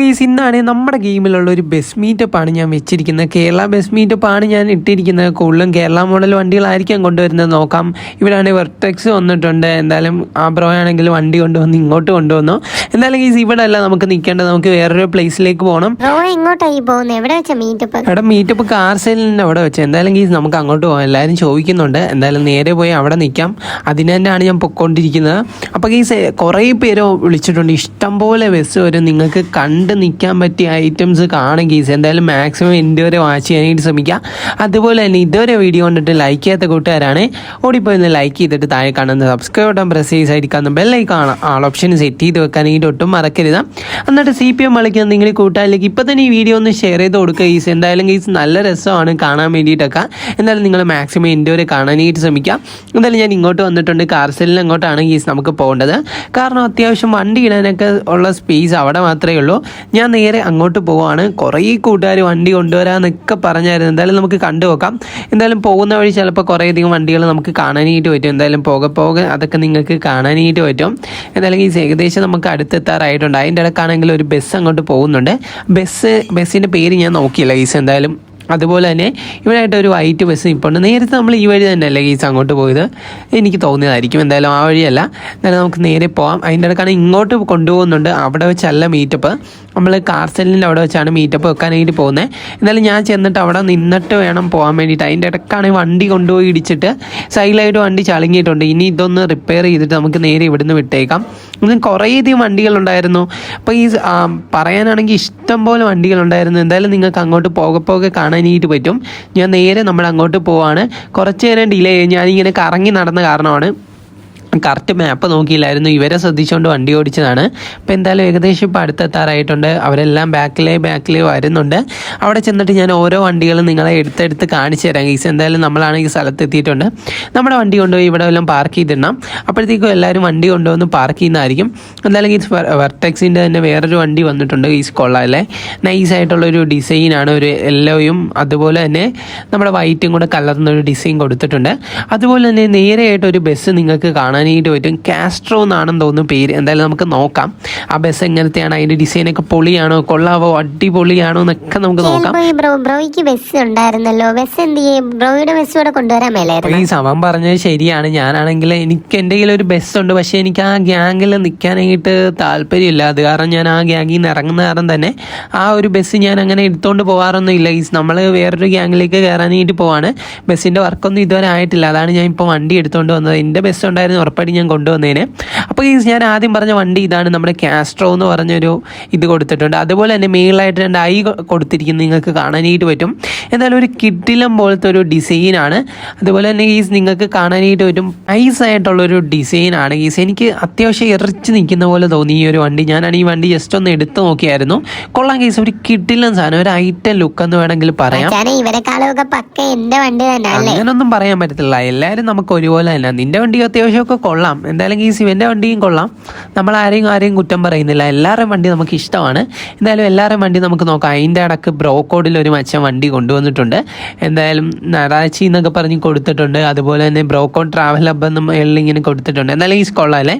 ഗീസ് ഇന്നാണ് നമ്മുടെ ഗെയിമിലുള്ള ഒരു ബസ് മീറ്റപ്പാണ് ഞാൻ വെച്ചിരിക്കുന്നത്. കേരള ബസ് മീറ്റപ്പാണ് ഞാൻ ഇട്ടിരിക്കുന്നത്. കൂടുതലും കേരള മോഡൽ വണ്ടികളായിരിക്കാം കൊണ്ടുവരുന്നത്. നോക്കാം. ഇവിടെയാണെങ്കിൽ വെർട്ടെക്സ് വന്നിട്ടുണ്ട്. എന്തായാലും ആ ബ്രോ ആണെങ്കിൽ വണ്ടി കൊണ്ടുവന്ന് ഇങ്ങോട്ട് കൊണ്ടുവന്നു. എന്തായാലും ഗീസ് ഇവിടെ അല്ല നമുക്ക് നിൽക്കേണ്ടത്. നമുക്ക് വേറൊരു പ്ലേസിലേക്ക് പോകണം എങ്ങോട്ടായി പോകുന്നത് എവിടെ വെച്ച മീറ്റപ്പ് എടാ മീറ്റപ്പ് കാർ സെയിലിന്റെ അവിടെ വെച്ച്. എന്തായാലും ഗീസ് നമുക്ക് അങ്ങോട്ട് പോകാം. എല്ലാവരും ചോദിക്കുന്നുണ്ട്. എന്തായാലും നേരെ പോയി അവിടെ നിൽക്കാം. അതിന് തന്നെയാണ് ഞാൻ പൊക്കോണ്ടിരിക്കുന്നത്. അപ്പോൾ ഗീസ് കുറേ പേരോ വിളിച്ചിട്ടുണ്ട്. ഇഷ്ടംപോലെ ബസ് വരും. നിങ്ങൾക്ക് കണ്ട് നിൽക്കാൻ പറ്റിയ ഐറ്റംസ് കാണും ഗീസ്. എന്തായാലും മാക്സിമം എന്റെ വരെ വാച്ച് ചെയ്യാനായിട്ട് ശ്രമിക്കുക. അതുപോലെ തന്നെ ഇതുവരെ വീഡിയോ കണ്ടിട്ട് ലൈക്ക് ചെയ്യാത്ത കൂട്ടുകാരാണ് ഓടിപ്പോയി ഒന്ന് ലൈക്ക് ചെയ്തിട്ട് താഴെ കാണുന്ന സബ്സ്ക്രൈബ് ബട്ടൺ പ്രസ് ചെയ്ത് സൈഡിക്കാന്ന് ബെല്ലൈക്ക് കാണാം ആൾ ഓപ്ഷൻ സെറ്റ് ചെയ്ത് വെക്കാനായിട്ട് ഒട്ടും മറക്കരുത്. എന്നിട്ട് സി പി എം കളിക്കുന്ന നിങ്ങൾ കൂട്ടുകാരിലേക്ക് ഇപ്പോൾ തന്നെ ഈ വീഡിയോ ഒന്ന് ഷെയർ ചെയ്ത് കൊടുക്കുക ഗീസ്. എന്തായാലും ഗീസ് നല്ല രസമാണ് കാണാൻ വേണ്ടിയിട്ടൊക്കെ. എന്തായാലും നിങ്ങൾ മാക്സിമം എന്റെ വരെ കാണാനായിട്ട് ശ്രമിക്കാം എന്തായാലും ഞാൻ ഇങ്ങോട്ട് വന്നിട്ടുണ്ട്. കാർസെല്ലിൽ അങ്ങോട്ടാണ് ഗീസ് നമുക്ക് പോകേണ്ടത്. കാരണം അത്യാവശ്യം വണ്ടി ഇടാനൊക്കെ ഉള്ള സ്പേസ് അവിടെ മാത്രമേ ഉള്ളൂ. ഞാൻ നേരെ അങ്ങോട്ട് പോവാണ്. കുറേ കൂട്ടുകാർ വണ്ടി കൊണ്ടുവരാമെന്നൊക്കെ പറഞ്ഞായിരുന്നു. എന്തായാലും നമുക്ക് കണ്ടു നോക്കാം. എന്തായാലും പോകുന്ന വഴി ചിലപ്പോൾ കുറേയധികം വണ്ടികൾ നമുക്ക് കാണാനായിട്ട് പറ്റും. എന്തായാലും പോകെ പോകെ അതൊക്കെ നിങ്ങൾക്ക് കാണാനായിട്ട് പറ്റും. എന്തായാലും ഈ ഏകദേശം നമുക്ക് അടുത്തെത്താറായിട്ടുണ്ട്. അതിന്റെ ഇടക്കാണെങ്കിൽ ഒരു ബസ് അങ്ങോട്ട് പോകുന്നുണ്ട്. ബസ് ബസ്സിന്റെ പേര് ഞാൻ നോക്കിയില്ല ഈസ്. എന്തായാലും അതുപോലെ തന്നെ ഇവിടെയായിട്ട് ഒരു വൈറ്റ് ബസ് ഇപ്പോൾ ഉണ്ട്. നേരത്തെ നമ്മൾ ഈ വഴി തന്നെയല്ലേ ഗീസ് അങ്ങോട്ട് പോയത്? എനിക്ക് തോന്നിയതായിരിക്കും. എന്തായാലും ആ വഴിയല്ല. എന്നാലും നമുക്ക് നേരെ പോകാം അതിന്റെ ഇടക്കാണ് ഇങ്ങോട്ട് കൊണ്ടുപോകുന്നുണ്ട്. അവിടെ വെച്ചല്ല മീറ്റപ്പ് നമ്മൾ കാർ അവിടെ വെച്ചാണ് മീറ്റപ്പ് വെക്കാനായിട്ട് പോകുന്നത് എന്നാലും ഞാൻ ചെന്നിട്ട് അവിടെ നിന്നിട്ട് വേണം പോകാൻ വേണ്ടിയിട്ട്. അതിന്റെ ഇടക്കാണ് വണ്ടി കൊണ്ടുപോയി ഇടിച്ചിട്ട് സൈഡിലായിട്ട് വണ്ടി ചളുങ്ങിയിട്ടുണ്ട്. ഇനി ഇതൊന്ന് റിപ്പയർ ചെയ്തിട്ട് നമുക്ക് നേരെ ഇവിടുന്ന് വിട്ടേക്കാം. ഇന്ന് കുറേയധികം വണ്ടികളുണ്ടായിരുന്നു. അപ്പോൾ ഈ പറയാനാണെങ്കിൽ ഇഷ്ടം പോലെ വണ്ടികളുണ്ടായിരുന്നു. എന്തായാലും നിങ്ങൾക്ക് അങ്ങോട്ട് പോകെ പോകെ കാണാനായിട്ട് പറ്റും. ഞാൻ നേരെ നമ്മൾ അങ്ങോട്ട് പോവാണ്. കുറച്ച് നേരം ഡിലേ ഞാൻ ഞാനിങ്ങനെ കറങ്ങി നടന്ന കാരണമാണ്. കറക്റ്റ് മാപ്പ് നോക്കിയില്ലായിരുന്നു. ഇവരെ ശ്രദ്ധിച്ചുകൊണ്ട് വണ്ടി ഓടിച്ചതാണ്. അപ്പോൾ എന്തായാലും ഏകദേശം ഇപ്പോൾ അടുത്തെത്താറായിട്ടുണ്ട്. അവരെല്ലാം ബാക്കിലേ ബാക്കിലേ വരുന്നുണ്ട്. അവിടെ ചെന്നിട്ട് ഞാൻ ഓരോ വണ്ടികളും നിങ്ങളെ എടുത്തെടുത്ത് കാണിച്ചു തരാം. ഗീസ് എന്തായാലും നമ്മളാണെങ്കിൽ സ്ഥലത്ത് എത്തിയിട്ടുണ്ട് നമ്മുടെ വണ്ടി കൊണ്ടുപോയി ഇവിടെ എല്ലാം പാർക്ക് ചെയ്തിടണം. അപ്പോഴത്തേക്കും എല്ലാവരും വണ്ടി കൊണ്ടുവന്ന് പാർക്ക് ചെയ്യുന്നതായിരിക്കും. എന്തായാലും ഗീസ് വെർട്ടെക്സിന്റെ തന്നെ വേറൊരു വണ്ടി വന്നിട്ടുണ്ട്. ഗീസ് കൊള്ളാമല്ലേ നൈസായിട്ടുള്ളൊരു ഡിസൈനാണ് ഒരു യെല്ലോയും അതുപോലെ തന്നെ നമ്മുടെ വൈറ്റും കൂടെ കലർന്നൊരു ഡിസൈൻ കൊടുത്തിട്ടുണ്ട്. അതുപോലെ തന്നെ നേരെയായിട്ട് ഒരു ബസ് നിങ്ങൾക്ക് കാണാനായിട്ട് പറ്റും കാസ്ട്രോ എന്നാണെന്ന് തോന്നുന്നു പേര്. എന്തായാലും നമുക്ക് നോക്കാം. ആ ബസ് എങ്ങനത്തെയാണ്? അതിന്റെ ഡിസൈനൊക്കെ പൊളിയാണോ? കൊള്ളാവോ? അടിപൊളിയാണോ? എന്നൊക്കെ നമുക്ക് നോക്കാം. ബ്രോ ബ്രോയ്ക്ക് ബസ് ഉണ്ടായിരുന്നല്ലോ. ബസ് എന്ത് ചെയ്യും? ബ്രോയുടെ ബസ് ഇവിടെ കൊണ്ടുവരാൻ മേലായിരുന്നു? ഈ സമം പറഞ്ഞത് ശരിയാണ്. ഞാനാണെങ്കിൽ എനിക്ക് എന്റെ കയ്യിൽ ഒരു ഉണ്ട്. പക്ഷേ എനിക്ക് ആ ഗ്യാങ്ങിൽ നിൽക്കാനായിട്ട് താല്പര്യമില്ല. അത് കാരണം ഞാൻ ആ ഗ്യാങ്ങിൽ നിന്ന് ഇറങ്ങുന്ന കാരണം തന്നെ ആ ഒരു ബസ് ഞാൻ അങ്ങനെ എടുത്തുകൊണ്ട് പോകാറൊന്നും ഇല്ല. ഈ നമ്മൾ വേറൊരു ഗ്യാങ്ങിലേക്ക് കയറാനായിട്ട് പോവാണ്. ബസ്സിന്റെ വർക്കൊന്നും ഇതുവരെ ആയിട്ടില്ല. അതാണ് ഞാൻ ഇപ്പോൾ വണ്ടി എടുത്തുകൊണ്ട് വന്നത്. എന്റെ ബസ് ഉണ്ടായിരുന്നു ഉറപ്പായിട്ട് ഞാൻ കൊണ്ടുവന്നേനെ. അപ്പോൾ ഈ ഞാൻ ആദ്യം പറഞ്ഞ വണ്ടി ഇതാണ് നമ്മുടെ കാസ്ട്രോ എന്ന് പറഞ്ഞൊരു ഇത് കൊടുത്തിട്ടുണ്ട്. അതുപോലെ തന്നെ മെയിലായിട്ട് രണ്ട് ഐ കൊടുത്തിരിക്കുന്നു നിങ്ങൾക്ക് കാണാനായിട്ട് പറ്റും. എന്തായാലും ഒരു കിഡിലം പോലത്തെ ഒരു ഡിസൈനാണ് അതുപോലെ തന്നെ ഗീസ് നിങ്ങൾക്ക് കാണാനായിട്ട് പറ്റും. ഐസ് ആയിട്ടുള്ളൊരു ഡിസൈനാണ് ഈസ് എനിക്ക് അത്യാവശ്യം എറിച്ച് നിൽക്കുന്ന പോലെ തോന്നി ഈ ഒരു വണ്ടി. ഞാനാണ് ഈ വണ്ടി ജസ്റ്റ് ഒന്ന് എടുത്തു നോക്കിയായിരുന്നു. കൊള്ളാം കേസ് ഒരു കിഡിലം സാധനം ഒരു ഐറ്റം ലുക്ക് എന്ന് വേണമെങ്കിൽ പറയാം. അങ്ങനൊന്നും പറയാൻ പറ്റത്തില്ല. എല്ലാവരും നമുക്ക് ഒരുപോലെ തന്നെ. നിന്റെ വണ്ടി അത്യാവശ്യമൊക്കെ കൊള്ളാം. എന്തായാലും ഈ ശിവന്റെ വണ്ടിയും കൊള്ളാം. നമ്മൾ ആരെയും ആരെയും കുറ്റം പറയുന്നില്ല. എല്ലാവരുടെയും വണ്ടി നമുക്ക് ഇഷ്ടമാണ്. എന്തായാലും എല്ലാവരുടെയും വണ്ടി നമുക്ക് നോക്കാം. അതിന്റെ ഇടയ്ക്ക് ബ്രോക്കോഡിൽ ഒരു മച്ചൻ വണ്ടി കൊണ്ടുവന്നിട്ടുണ്ട്. എന്തായാലും നറാച്ചി എന്നൊക്കെ പറഞ്ഞ് കൊടുത്തിട്ടുണ്ട്. അതുപോലെ തന്നെ ബ്രോക്കോഡ് ട്രാവൽ ഹബ് എന്നും ഇങ്ങനെ കൊടുത്തിട്ടുണ്ട്. എന്തായാലും ഈ കൊള്ളാം അല്ലേ?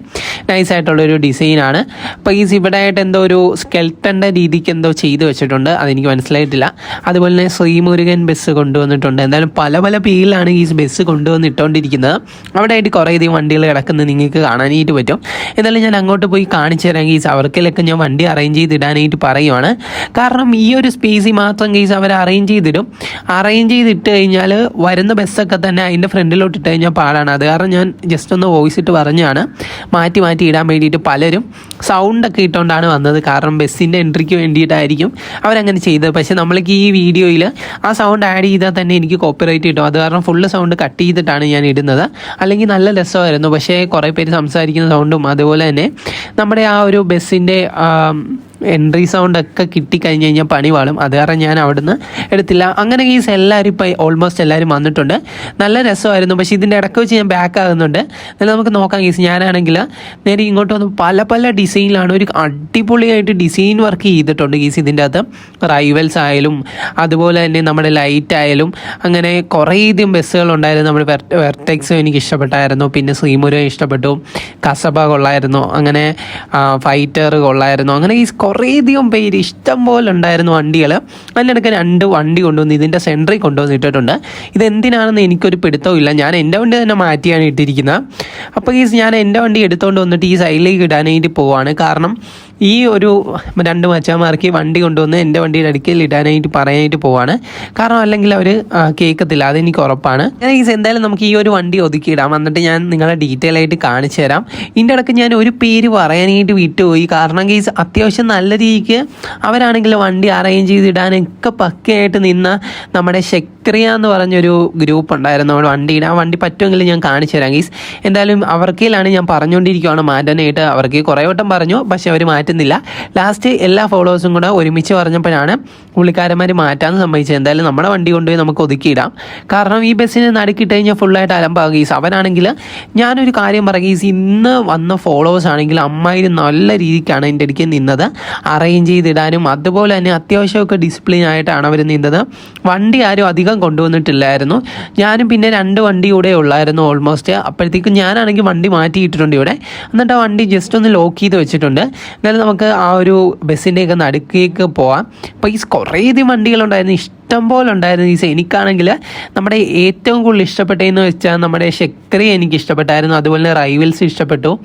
നൈസ് ആയിട്ടുള്ളൊരു ഡിസൈനാണ് അപ്പോൾ ഈ ഇവിടെ ആയിട്ട് എന്തോ ഒരു സ്കെൽട്ടന്റെ രീതിക്ക് എന്തോ ചെയ്ത് വെച്ചിട്ടുണ്ട്. അതെനിക്ക് മനസ്സിലായിട്ടില്ല. അതുപോലെ തന്നെ ശ്രീമുരുകൻ ബസ് കൊണ്ടുവന്നിട്ടുണ്ട്. എന്തായാലും പല പല പേരിലാണ് ഈ ബസ് കൊണ്ടുവന്ന് ഇട്ടുകൊണ്ടിരിക്കുന്നത് അവിടെ ആയിട്ട് കുറേ അധികം വണ്ടികൾ കിടക്കുന്നത് നിങ്ങൾക്ക് കാണാനായിട്ട് പറ്റും. എന്നാലും ഞാൻ അങ്ങോട്ട് പോയി കാണിച്ചു തരാം ഗീസ്. അവർക്കിലൊക്കെ ഞാൻ വണ്ടി അറേഞ്ച് ചെയ്ത് ഇടാനായിട്ട് പറയുവാണ്. കാരണം ഈ ഒരു സ്പേസിൽ മാത്രം ഗീസ് അവർ അറേഞ്ച് ചെയ്തിടും. അറേഞ്ച് ചെയ്തിട്ട് കഴിഞ്ഞാൽ വരുന്ന ബസ്സൊക്കെ തന്നെ അതിന്റെ ഫ്രണ്ടിലോട്ട് ഇട്ട് കഴിഞ്ഞാൽ പാടാണ്. അത് കാരണം ഞാൻ ജസ്റ്റ് ഒന്ന് വോയിസ് ഇട്ട് പറഞ്ഞാണ്. മാറ്റി മാറ്റി ഇടാൻ വേണ്ടിയിട്ട് പലരും സൗണ്ടൊക്കെ ഇട്ടുകൊണ്ടാണ് വന്നത്. കാരണം ബസ്സിന്റെ എൻട്രിക്ക് വേണ്ടിയിട്ടായിരിക്കും അവരങ്ങനെ ചെയ്തത്. പക്ഷേ നമ്മൾക്ക് ഈ വീഡിയോയിൽ ആ സൗണ്ട് ആഡ് ചെയ്താൽ തന്നെ എനിക്ക് കോപ്പിറൈറ്റ് കിട്ടും. അത് കാരണം ഫുള്ള് സൗണ്ട് കട്ട് ചെയ്തിട്ടാണ് ഞാൻ ഇടുന്നത്. അല്ലെങ്കിൽ നല്ല രസമായിരുന്നു. പക്ഷേ കുറേ പേര് സംസാരിക്കുന്ന സൗണ്ടും അതുപോലെ തന്നെ നമ്മുടെ ആ ഒരു ബസ്സിന്റെ എൻട്രി സൗണ്ട് ഒക്കെ കിട്ടിക്കഴിഞ്ഞ് കഴിഞ്ഞാൽ പണി വാളും. അത് കാരണം ഞാൻ അവിടുന്ന് എടുത്തില്ല. അങ്ങനെ കേസ് എല്ലാവരും ഇപ്പോൾ ഓൾമോസ്റ്റ് എല്ലാവരും വന്നിട്ടുണ്ട്. നല്ല രസമായിരുന്നു. പക്ഷേ ഇതിന്റെ ഇടയ്ക്ക് വെച്ച് ഞാൻ ബാക്ക് ആകുന്നുണ്ട്. എന്നാലും നമുക്ക് നോക്കാം കേസ് ഞാനാണെങ്കിൽ നേരെ ഇങ്ങോട്ട് വന്ന് പല പല ഡിസൈനിലാണ് ഒരു അടിപൊളിയായിട്ട് ഡിസൈൻ വർക്ക് ചെയ്തിട്ടുണ്ട് കേസ് ഇതിന്റെ അകത്ത്. റൈവൽസ് ആയാലും അതുപോലെ തന്നെ നമ്മുടെ ലൈറ്റ് ആയാലും അങ്ങനെ കുറേയധികം ബസ്സുകളുണ്ടായിരുന്നു നമ്മുടെ വെർട്ടെക്സ് എനിക്ക് ഇഷ്ടപ്പെട്ടായിരുന്നു. പിന്നെ ശ്രീമുരം ഇഷ്ടപ്പെട്ടു. കസബ കൊള്ളായിരുന്നു. അങ്ങനെ ഫൈറ്റർ കൊള്ളായിരുന്നു. അങ്ങനെ ഈ കുറേയധികം പേര് ഇഷ്ടം പോലെ ഉണ്ടായിരുന്നു വണ്ടികൾ അതിനിടയ്ക്ക് രണ്ട് വണ്ടി കൊണ്ടുവന്ന് ഇതിന്റെ സെന്ററിൽ കൊണ്ടുവന്ന് ഇട്ടിട്ടുണ്ട്. ഇതെന്തിനാണെന്ന് എനിക്കൊരു പിടുത്തവും ഇല്ല. ഞാൻ എന്റെ വണ്ടി തന്നെ മാറ്റിയാണ് ഇട്ടിരിക്കുന്നത്. അപ്പോൾ ഈ ഞാൻ എന്റെ വണ്ടി എടുത്തുകൊണ്ട് വന്നിട്ട് ഈ സൈഡിലേക്ക് ഇടാനായിട്ട് പോവാണ്. കാരണം ഈ ഒരു രണ്ട് മച്ചാമാർക്ക് വണ്ടി കൊണ്ടുവന്ന് എന്റെ വണ്ടിയുടെ അടുക്കൽ ഇടാനായിട്ട് പറയാനായിട്ട് പോവാണ്. കാരണം അല്ലെങ്കിൽ അവർ കേൾക്കത്തില്ല. അതെനിക്ക് ഉറപ്പാണ്. ഈ എന്തായാലും നമുക്ക് ഈ ഒരു വണ്ടി ഒതുക്കിയിടാം എന്നിട്ട് ഞാൻ നിങ്ങളെ ഡീറ്റെയിൽ ആയിട്ട് കാണിച്ചു തരാം. ഇതിന്റെ ഇടയ്ക്ക് ഞാൻ ഒരു പേര് പറയാനായിട്ട് വിട്ടുപോയി. കാരണം കേസ് അത്യാവശ്യം നല്ല രീതിക്ക് അവരാണെങ്കിൽ വണ്ടി അറേഞ്ച് ചെയ്തിടാനൊക്കെ പക്കയായിട്ട് നിന്ന നമ്മുടെ ശക്രിയ എന്ന് പറഞ്ഞൊരു ഗ്രൂപ്പ് ഉണ്ടായിരുന്നു. നമ്മുടെ വണ്ടിയുടെ ആ വണ്ടി പറ്റുമെങ്കിൽ ഞാൻ കാണിച്ചു തരാം. ഗീസ് എന്തായാലും അവർക്കിലാണ് ഞാൻ പറഞ്ഞുകൊണ്ടിരിക്കുകയാണ് മാറ്റാനായിട്ട് അവർക്ക് കുറേ വട്ടം പറഞ്ഞു പക്ഷെ അവർ മാറ്റുന്നില്ല. ലാസ്റ്റ് എല്ലാ ഫോളോവേഴ്സും കൂടെ ഒരുമിച്ച് പറഞ്ഞപ്പോഴാണ് പുള്ളിക്കാരന്മാർ മാറ്റാമെന്ന് സംബന്ധിച്ചത് എന്തായാലും നമ്മുടെ വണ്ടി കൊണ്ടുപോയി നമുക്ക് ഒതുക്കിയിടാം കാരണം ഈ ബസ്സിന് നടുക്കിട്ട് കഴിഞ്ഞാൽ ഫുള്ളായിട്ട് അലമ്പാകും. ഗീസ് അവനാണെങ്കിൽ ഞാനൊരു കാര്യം പറയാം. ഗീസ് ഇന്ന് വന്ന ഫോളോവേഴ്സ് ആണെങ്കിൽ അമ്മായി നല്ല രീതിക്കാണ് എന്റെ അടുക്കൽ നിന്നത്. അറേഞ്ച് ചെയ്തിടാനും അതുപോലെ തന്നെ അത്യാവശ്യമൊക്കെ ഡിസിപ്ലിൻ ആയിട്ടാണ് അവർ നിന്നത്. വണ്ടി ആരും അധികം കൊണ്ടുവന്നിട്ടില്ലായിരുന്നു. ഞാനും പിന്നെ രണ്ട് വണ്ടി കൂടെ ഉള്ളായിരുന്നു ഓൾമോസ്റ്റ് അപ്പോഴത്തേക്കും ഞാനാണെങ്കിൽ വണ്ടി മാറ്റിയിട്ടിട്ടുണ്ട് ഇവിടെ. എന്നിട്ട് ആ വണ്ടി ജസ്റ്റ് ഒന്ന് ലോക്ക് ചെയ്ത് വെച്ചിട്ടുണ്ട്. എന്നാലും നമുക്ക് ആ ഒരു ബസ്സിന്റെയൊക്കെ നടുക്കേക്ക് പോവാം. അപ്പോൾ ഈ കുറേ കുറേയധികം വണ്ടികളുണ്ടായിരുന്നു. ഇഷ്ടം പോലെ ഉണ്ടായിരുന്നു ഈ എനിക്കാണെങ്കിൽ നമ്മുടെ ഏറ്റവും കൂടുതൽ ഇഷ്ടപ്പെട്ടതെന്ന് വെച്ചാൽ നമ്മുടെ ശക്രി എനിക്ക് ഇഷ്ടപ്പെട്ടായിരുന്നു അതുപോലെ തന്നെ റൈവൽസ് ഇഷ്ടപ്പെട്ടു.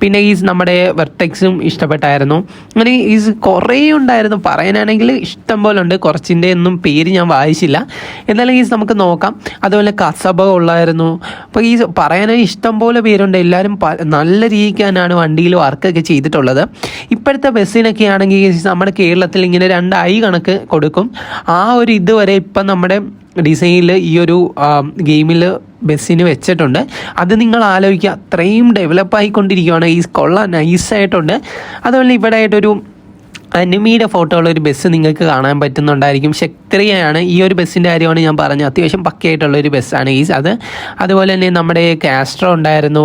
പിന്നെ ഈ നമ്മുടെ വെർട്ടെക്സും ഇഷ്ടപ്പെട്ടായിരുന്നു. അങ്ങനെ ഈസ് കുറേ ഉണ്ടായിരുന്നു. പറയാനാണെങ്കിൽ ഇഷ്ടം പോലെ ഉണ്ട്. കുറച്ചിന്റെ ഒന്നും പേര് ഞാൻ വായിച്ചില്ല. എന്നാലും ഈ നമുക്ക് നോക്കാം. അതുപോലെ കസബ ഉള്ളായിരുന്നു. അപ്പോൾ ഈ പറയാനായി ഇഷ്ടം പോലെ പേരുണ്ട്. എല്ലാവരും നല്ല രീതിക്ക് തന്നെയാണ് വണ്ടിയിൽ വർക്കൊക്കെ ചെയ്തിട്ടുള്ളത്. ഇപ്പോഴത്തെ ബസ്സിനൊക്കെ ആണെങ്കിൽ നമ്മുടെ കേരളത്തിൽ ഇങ്ങനെ രണ്ട് ഐ കണക്ക് കൊടുക്കും. ആ ഒരു ഇതുവരെ ഇപ്പം നമ്മുടെ ഡിസൈനിൽ ഈ ഒരു ഗെയിമിൽ ബസ്സിന് വെച്ചിട്ടുണ്ട്. അത് നിങ്ങൾ ആലോചിക്കുക അത്രയും ഡെവലപ്പ് ആയിക്കൊണ്ടിരിക്കുകയാണ് ഈ കൊള്ള നൈസായിട്ടുണ്ട്. അതുപോലെ ഇവിടെ ആയിട്ടൊരു അനിമിയുടെ ഫോട്ടോ ഉള്ള ഒരു ബസ് നിങ്ങൾക്ക് കാണാൻ പറ്റുന്നുണ്ടായിരിക്കും. ശക്തിയാണ് ഈ ഒരു ബസ്സിന്റെ കാര്യമാണ് ഞാൻ പറഞ്ഞത്. അത്യാവശ്യം പക്കയായിട്ടുള്ള ഒരു ബസ്സാണ് ഈ അത്. അതുപോലെ തന്നെ നമ്മുടെ കാസ്ട്രോ ഉണ്ടായിരുന്നു.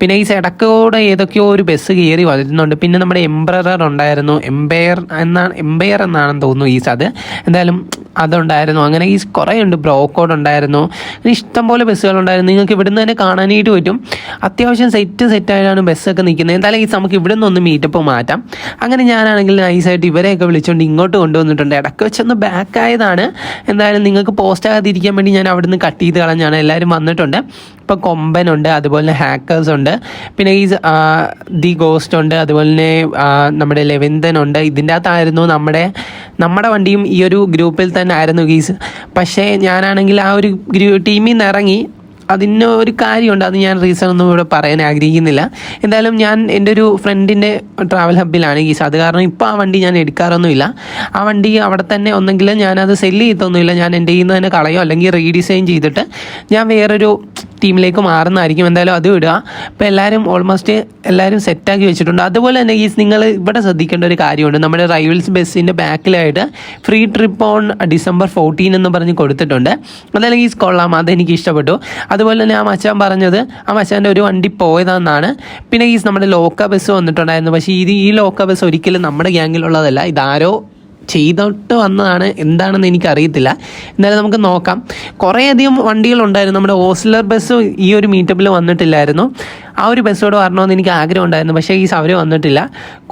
പിന്നെ ഈ ഇടക്കോടെ ഏതൊക്കെയോ ഒരു ബസ് കയറി വരുന്നുണ്ട് പിന്നെ നമ്മുടെ എംബ്രറർ ഉണ്ടായിരുന്നു. എംപയർ എന്നാണ് എംപയർ എന്നാണെന്ന് തോന്നുന്നു ഈ അത്. എന്തായാലും അതുണ്ടായിരുന്നു. അങ്ങനെ ഈ കുറേ ഉണ്ട് ബ്രോക്കോഡ് ഉണ്ടായിരുന്നു അങ്ങനെ ഇഷ്ടംപോലെ ബസ്സുകളുണ്ടായിരുന്നു. നിങ്ങൾക്ക് ഇവിടുന്ന് തന്നെ കാണാനായിട്ട് പറ്റും. അത്യാവശ്യം സെറ്റ് സെറ്റായിട്ടാണ് ബസ്സൊക്കെ നിൽക്കുന്നത്. എന്തായാലും ഈ നമുക്ക് ഇവിടെ നിന്നൊന്ന് മീറ്റപ്പ് മാറ്റാം. അങ്ങനെ ഞാനാണെങ്കിൽ നൈസായിട്ട് ഇവരെയൊക്കെ വിളിച്ചുകൊണ്ട് ഇങ്ങോട്ട് കൊണ്ടുവന്നിട്ടുണ്ട്. ഇടയ്ക്ക് വെച്ചൊന്ന് ബാക്ക് ആയതാണ്. എന്തായാലും നിങ്ങൾക്ക് പോസ്റ്റ് ആകാതിരിക്കാൻ വേണ്ടി ഞാൻ അവിടുന്ന് കട്ട് ചെയ്ത് കളഞ്ഞാണ്. എല്ലാവരും വന്നിട്ടുണ്ട്. ഇപ്പോൾ കൊമ്പനുണ്ട് അതുപോലെ തന്നെ ഹാക്കേഴ്സ് ഉണ്ട്. പിന്നെ ഈ ദി ഗോസ്റ്റ് ഉണ്ട് അതുപോലെ തന്നെ നമ്മുടെ ലെവന്തൻ ഉണ്ട്. ഇതിന്റെ അകത്തായിരുന്നു നമ്മുടെ നമ്മുടെ വണ്ടിയും ഈ ഒരു ഗ്രൂപ്പിൽ തന്നെ ആയിരുന്നു ഗീസ്. പക്ഷേ ഞാനാണെങ്കിൽ ആ ഒരു ടീമിൽ നിന്ന് ഇറങ്ങി അതിന് ഒരു കാര്യമുണ്ട്. അത് ഞാൻ റീസൺ ഒന്നും ഇവിടെ പറയാൻ ആഗ്രഹിക്കുന്നില്ല. എന്തായാലും ഞാൻ എന്റെ ഒരു ഫ്രണ്ടിന്റെ ട്രാവൽ ഹബ്ബിലാണ് ഗീസ് അത് കാരണം ഇപ്പോൾ ആ വണ്ടി ഞാൻ എടുക്കാറൊന്നുമില്ല. ആ വണ്ടി അവിടെ തന്നെ ഒന്നെങ്കിൽ ഞാനത് സെല്ല് ചെയ്തൊന്നുമില്ല ഞാൻ എന്റെ കയ്യിൽ നിന്ന് തന്നെ കളയോ അല്ലെങ്കിൽ റീഡിസൈൻ ചെയ്തിട്ട് ഞാൻ വേറൊരു ടീമിലേക്ക് മാറുന്നതായിരിക്കും. എന്തായാലും അത് വിടുക അപ്പോൾ എല്ലാവരും ഓൾമോസ്റ്റ് എല്ലാവരും സെറ്റാക്കി വെച്ചിട്ടുണ്ട്. അതുപോലെ തന്നെ ഈ നിങ്ങൾ ഇവിടെ ശ്രദ്ധിക്കേണ്ട ഒരു കാര്യമുണ്ട്. നമ്മുടെ റൈവൽസ് ബസ്സിന്റെ ബാക്കിലായിട്ട് free trip on December fourteen എന്ന് പറഞ്ഞ് കൊടുത്തിട്ടുണ്ട്. അതല്ലെങ്കിൽ ഈ കൊള്ളാം. അതെനിക്ക് ഇഷ്ടപ്പെട്ടു. അതുപോലെ തന്നെ ആ മച്ചാൻ പറഞ്ഞത് ആ മച്ചാന്റെ ഒരു വണ്ടി പോയതാണെന്നാണ് പിന്നെ ഈ നമ്മുടെ ലോക്ക ബസ് വന്നിട്ടുണ്ടായിരുന്നു. പക്ഷേ ഇത് ഈ ലോക്ക ബസ് ഒരിക്കലും നമ്മുടെ ഗ്യാങ്ങിലുള്ളതല്ല. ഇതാരോ ചെയ്തിട്ട് വന്നതാണ്. എന്താണെന്ന് എനിക്കറിയത്തില്ല. എന്നാലും നമുക്ക് നോക്കാം. കുറേയധികം വണ്ടികളുണ്ടായിരുന്നു. നമ്മുടെ ഓസ്ലർ ബസ് ഈ ഒരു മീറ്റപ്പിൽ വന്നിട്ടില്ലായിരുന്നു. ആ ഒരു ബസ്സോട് വരണമെന്ന് എനിക്ക് ആഗ്രഹം ഉണ്ടായിരുന്നു പക്ഷേ ഈ സൗരം വന്നിട്ടില്ല.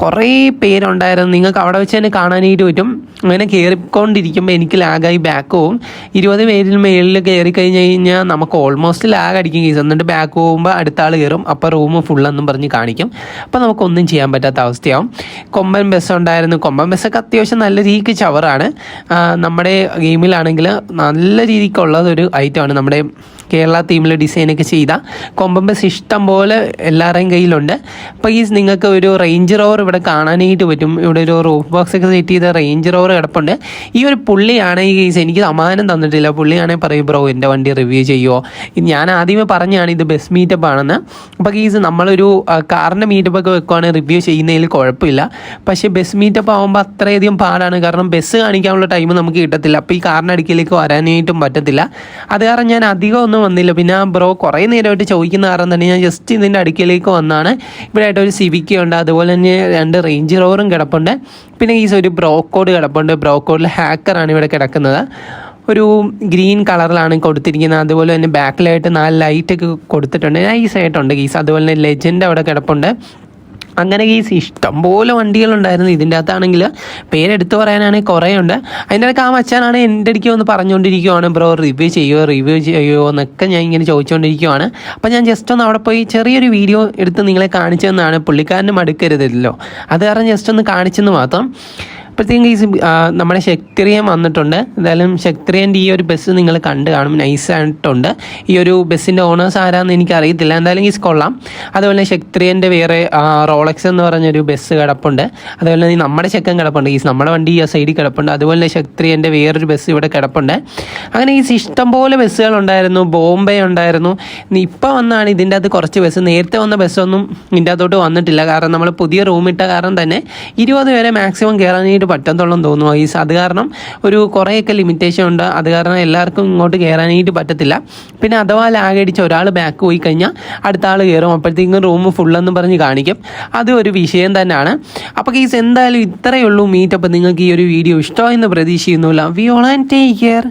കുറേ പേരുണ്ടായിരുന്നു. നിങ്ങൾക്ക് അവിടെ വെച്ച് തന്നെ കാണാനായിട്ട് പറ്റും. അങ്ങനെ കയറിക്കൊണ്ടിരിക്കുമ്പോൾ എനിക്ക് ലാഗായി ബാക്ക് പോവും ഇരുപത് പേരിൽ മേളിൽ കയറി കഴിഞ്ഞ് കഴിഞ്ഞാൽ നമുക്ക് ഓൾമോസ്റ്റ് ലാഗ് അടിക്കും കേസ് എന്നിട്ട് ബാക്ക് പോകുമ്പോൾ അടുത്ത ആൾ കയറും. അപ്പോൾ റൂം ഫുള്ളെന്നും പറഞ്ഞ് കാണിക്കും. അപ്പോൾ നമുക്കൊന്നും ചെയ്യാൻ പറ്റാത്ത അവസ്ഥയാവും. കൊമ്പൻ ബസ് ഉണ്ടായിരുന്നു കൊമ്പൻ ബസ്സൊക്കെ അത്യാവശ്യം നല്ല രീതിക്ക് ചവറാണ്. നമ്മുടെ ഗെയിമിലാണെങ്കിൽ നല്ല രീതിക്കുള്ളത് ഒരു ഐറ്റമാണ് നമ്മുടെ കേരള തീമിൽ ഡിസൈനൊക്കെ ചെയ്ത. കൊമ്പമ്പസ് ഇഷ്ടം പോലെ എല്ലാവരുടെയും കയ്യിലുണ്ട്. അപ്പോൾ ഈ നിങ്ങൾക്ക് ഒരു റേഞ്ച് റോവർ ഇവിടെ കാണാനായിട്ട് പറ്റും. ഇവിടെ ഒരു റൂഫ് ബോക്സ് ഒക്കെ സെറ്റ് ചെയ്ത റേഞ്ച് റോവർ കിടപ്പുണ്ട്. ഈ ഒരു പുള്ളിയാണ് ഈ കേസ് എനിക്ക് സമാധാനം തന്നിട്ടില്ല. പുള്ളിയാണെങ്കിൽ പറയും ബ്രോ എന്റെ വണ്ടി റിവ്യൂ ചെയ്യുമോ ഞാൻ ആദ്യമേ പറഞ്ഞാണ് ഇത് ബസ് മീറ്റപ്പ് ആണെന്ന്. അപ്പോൾ കേസ് നമ്മളൊരു കാറിന്റെ മീറ്റപ്പ് ഒക്കെ വെക്കുവാണെങ്കിൽ റിവ്യൂ ചെയ്യുന്നതിൽ കുഴപ്പമില്ല. പക്ഷേ ബസ് മീറ്റപ്പ് ആകുമ്പോൾ അത്രയധികം പാടാണ്. കാരണം ബസ് കാണിക്കാനുള്ള ടൈം നമുക്ക് കിട്ടത്തില്ല. അപ്പോൾ ഈ കാറിന്റെ അടുക്കിലേക്ക് വരാനായിട്ടും പറ്റത്തില്ല. അത് കാരണം ഞാൻ അധികം വന്നില്ല. പിന്നെ ആ ബ്രോ കുറേ നേരമായിട്ട് ചോദിക്കുന്ന കാരണം തന്നെ ഞാൻ ജസ്റ്റ് ഇതിന്റെ അടുക്കിലേക്ക് വന്നാണ്. ഇവിടെ ആയിട്ട് ഒരു സിവിക്ക ഉണ്ട്. അതുപോലെ തന്നെ രണ്ട് റേഞ്ച് റോവറും കിടപ്പുണ്ട്. പിന്നെ ഈ ഒരു ബ്രോക്കോഡ് കിടപ്പുണ്ട്. ബ്രോക്കോഡിൽ ഹാക്കറാണ് ഇവിടെ കിടക്കുന്നത്. ഒരു ഗ്രീൻ കളറിലാണ് കൊടുത്തിരിക്കുന്നത്. അതുപോലെ തന്നെ ബാക്കിലായിട്ട് നാല് ലൈറ്റൊക്കെ കൊടുത്തിട്ടുണ്ട്. നൈസ് ആയിട്ടുണ്ട് ഗീസ് അതുപോലെ തന്നെ ലെജൻഡ് അവിടെ കിടപ്പുണ്ട്. അങ്ങനെ ഈ ഇഷ്ടംപോലെ വണ്ടികളുണ്ടായിരുന്നു. ഇതിന്റെ അകത്താണെങ്കിൽ പേരെടുത്ത് പറയാനാണെങ്കിൽ കുറേ ഉണ്ട് അതിന്റെ ഇടയ്ക്ക് ആ മച്ചാനാണ് എന്റെ അടുക്കി ഒന്ന് പറഞ്ഞുകൊണ്ടിരിക്കുവാണ് ബ്രോ റിവ്യൂ ചെയ്യുമോ റിവ്യൂ ചെയ്യുമോ എന്നൊക്കെ ഞാൻ ഇങ്ങനെ ചോദിച്ചുകൊണ്ടിരിക്കുവാണ്. അപ്പോൾ ഞാൻ ജസ്റ്റ് ഒന്ന് അവിടെ പോയി ചെറിയൊരു വീഡിയോ എടുത്ത് നിങ്ങളെ കാണിച്ചതെന്നാണ് പുള്ളിക്കാരനും മടുക്കരുതല്ലോ. അത് കാരണം ജസ്റ്റ് ഒന്ന് കാണിച്ചെന്ന് മാത്രം. അപ്പോഴത്തേക്കും ഈ നമ്മുടെ ശക്തിരിയൻ വന്നിട്ടുണ്ട്. എന്തായാലും ശക്തിരിയന്റെ ഈ ഒരു ബസ് നിങ്ങൾ കണ്ട് കാണും. നൈസായിട്ടുണ്ട് ഈ ഒരു ബസ്സിന്റെ ഓണേഴ്സ് ആരാന്ന് എനിക്ക് അറിയത്തില്ല എന്തായാലും ഈ കൊള്ളാം. അതുപോലെ ശക്തിരിയന്റെ വേറെ റോളക്സ് എന്ന് പറഞ്ഞൊരു ബസ് കിടപ്പുണ്ട്. അതുപോലെ തന്നെ നമ്മുടെ ചെക്കൻ കിടപ്പുണ്ട്. ഈ നമ്മുടെ വണ്ടി ഈ സൈഡിൽ കിടപ്പുണ്ട്. അതുപോലെ ശക്തിരിയന്റെ വേറൊരു ബസ് ഇവിടെ കിടപ്പുണ്ട്. അങ്ങനെ ഈ ഇഷ്ടംപോലെ ബസ്സുകൾ ഉണ്ടായിരുന്നു. ബോംബെ ഉണ്ടായിരുന്നു. ഇപ്പോൾ വന്നാണ് ഇതിന്റെ അകത്ത് കുറച്ച് ബസ് നേരത്തെ വന്ന ബസ്സൊന്നും ഇതിന്റെ അകത്തോട്ട് വന്നിട്ടില്ല. കാരണം നമ്മൾ പുതിയ റൂം ഇട്ട കാരണം തന്നെ ഇരുപത് പേരെ മാക്സിമം കയറാനായിട്ട് പറ്റത്തുള്ളെന്ന് തോന്നുന്നു. ഈ അത് കാരണം ഒരു കുറേയൊക്കെ ലിമിറ്റേഷൻ ഉണ്ട്. അത് കാരണം എല്ലാവർക്കും ഇങ്ങോട്ട് കയറാനായിട്ട് പറ്റത്തില്ല. പിന്നെ അഥവാ ലാഗടിച്ച് ഒരാൾ ബാക്ക് പോയി കഴിഞ്ഞാൽ അടുത്ത ആൾ കയറും അപ്പോഴത്തേക്കും റൂം ഫുള്ളെന്ന് പറഞ്ഞ് കാണിക്കും. അത് ഒരു വിഷയം തന്നെയാണ്. അപ്പോൾ കേസ് എന്തായാലും ഇത്രയേ ഉള്ളൂ മീറ്റ് അപ്പോൾ നിങ്ങൾക്ക് ഈ ഒരു വീഡിയോ ഇഷ്ടമായെന്ന് പ്രതീക്ഷിക്കുന്നു. Love you all and take care